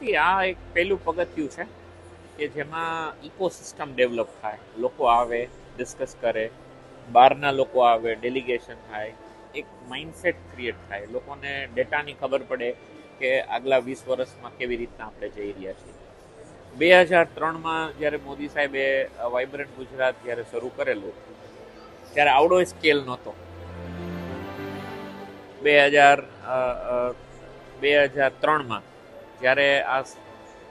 See, આ એક પહેલું પગથિયું છે કે જેમાં ઇકોસિસ્ટમ ડેવલપ થાય. લોકો આવે ડિસ્કસ કરે બહારના લોકો આવે ડેલિગેશન થાય એક માઇન્ડસેટ ક્રિએટ થાય. લોકોને ડેટાની ખબર પડે કે આગલા વીસ વર્ષમાં કેવી રીતના આપણે જઈ રહ્યા છીએ. બે હજાર ત્રણમાં જ્યારે મોદી સાહેબે વાઇબ્રન્ટ ગુજરાત જ્યારે શરૂ કરેલું ત્યારે આવડો સ્કેલ નહોતો. બે હજાર બે હજાર ત્રણમાં જ્યારે આ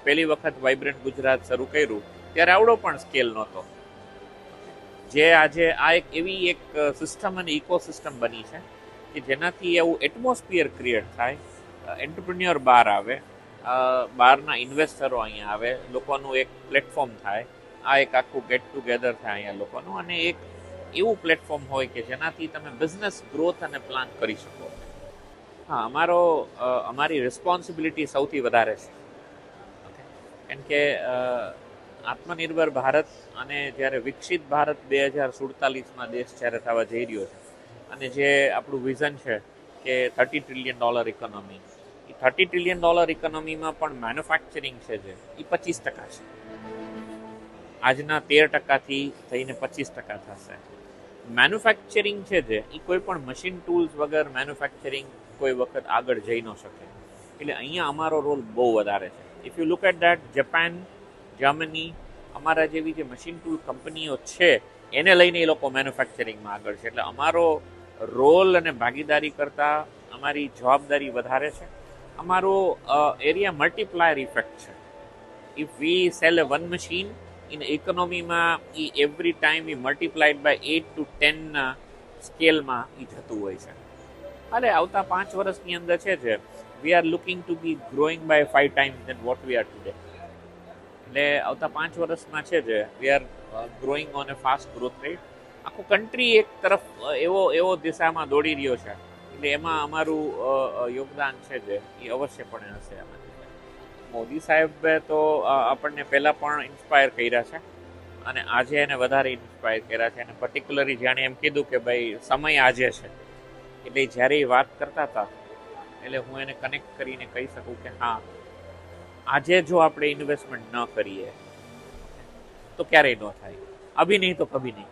પહેલી વખત વાઇબ્રન્ટ ગુજરાત શરૂ કર્યું, ત્યારે આવડો પણ સ્કેલ નહોતો. જે આજે આ એક એવી એક સિસ્ટમ અને ઇકોસિસ્ટમ બની છે કે જેનાથી એવું એટમોસ્ફિયર ક્રિએટ થાય એન્ટરપ્રિન્યોર બહાર આવે બહારના ઇન્વેસ્ટરો અહીંયા આવે, લોકોનું એક પ્લેટફોર્મ થાય, આ એક આખું ગેટ ટુગેધર થાય અહીંયા લોકોનું, અને એક એવું પ્લેટફોર્મ હોય કે જેનાથી તમે બિઝનેસ ગ્રોથ અને પ્લાન કરી શકો. હા, અમારો અમારી રિસ્પોન્સિબિલિટી સૌથી વધારે છે. કેમ કે આત્મનિર્ભર ભારત અને જ્યારે વિકસિત ભારત બે હજાર સુડતાલીસમાં દેશ જ્યારે થવા જઈ રહ્યો છે, અને જે આપણું વિઝન છે કે થર્ટી ટ્રિલિયન ડોલર ઇકોનોમી એ થર્ટી ટ્રિલિયન ડોલર ઇકોનોમીમાં પણ મેન્યુફેક્ચરિંગ છે જે, એ પચીસ ટકા છે. આજના તેર ટકાથી થઈને પચીસ ટકા થશે. મેન્યુફેક્ચરિંગ છે જે એ કોઈ પણ મશીન ટૂલ્સ વગર મેન્યુફેક્ચરિંગ કોઈ વખત આગળ જઈ ન શકે. એટલે અહીંયા અમારો રોલ બહુ વધારે છે. If you look at that Japan Germany અમારા જેવી જે મશીન ટૂલ કંપનીઓ છે, એને લઈને એ લોકો મેન્યુફેક્ચરિંગમાં આગળ છે. એટલે અમારો રોલ અને ભાગીદારી કરતાં અમારી જવાબદારી વધારે છે. અમારો એરિયા મલ્ટીપ્લાયર ઇફેક્ટ છે. If we sell a one machine in ઇકોનોમીમાં એ એવરી ટાઈમ ઈ મલ્ટીપ્લાઈડ બાય એટ ટુ ટેનના સ્કેલમાં એ થતું હોય છે. અરે આવતા પાંચ વર્ષની અંદર છે જે we are looking to be growing by five time than what we are today એટલે આવતા પાંચ વર્ષમાં છે જે we are growing on a fast growth rate આખું કન્ટ્રી એક તરફ એવો એવો દિશામાં દોડી રહ્યો છે. એટલે એમાં અમારું યોગદાન છે જે એ અવશ્યપણે હશે આમાંથી મોદી સાહેબે તો આપણને પહેલાં પણ ઇન્સ્પાયર કર્યા છે. અને આજે એને વધારે ઇન્સ્પાયર કર્યા છે. અને પર્ટિક્યુલરલી જાણે એમ કીધું કે ભાઈ, સમય આજે છે. એટલે જ્યારે એ વાત કરતા હતા, એટલે હું એને કનેક્ટ કરીને કહી શકું કે હા, આજે જો આપણે ઇન્વેસ્ટમેન્ટ ન કરીએ, તો ક્યારેય ન થાય. અભી નહીં તો કભી નહીં.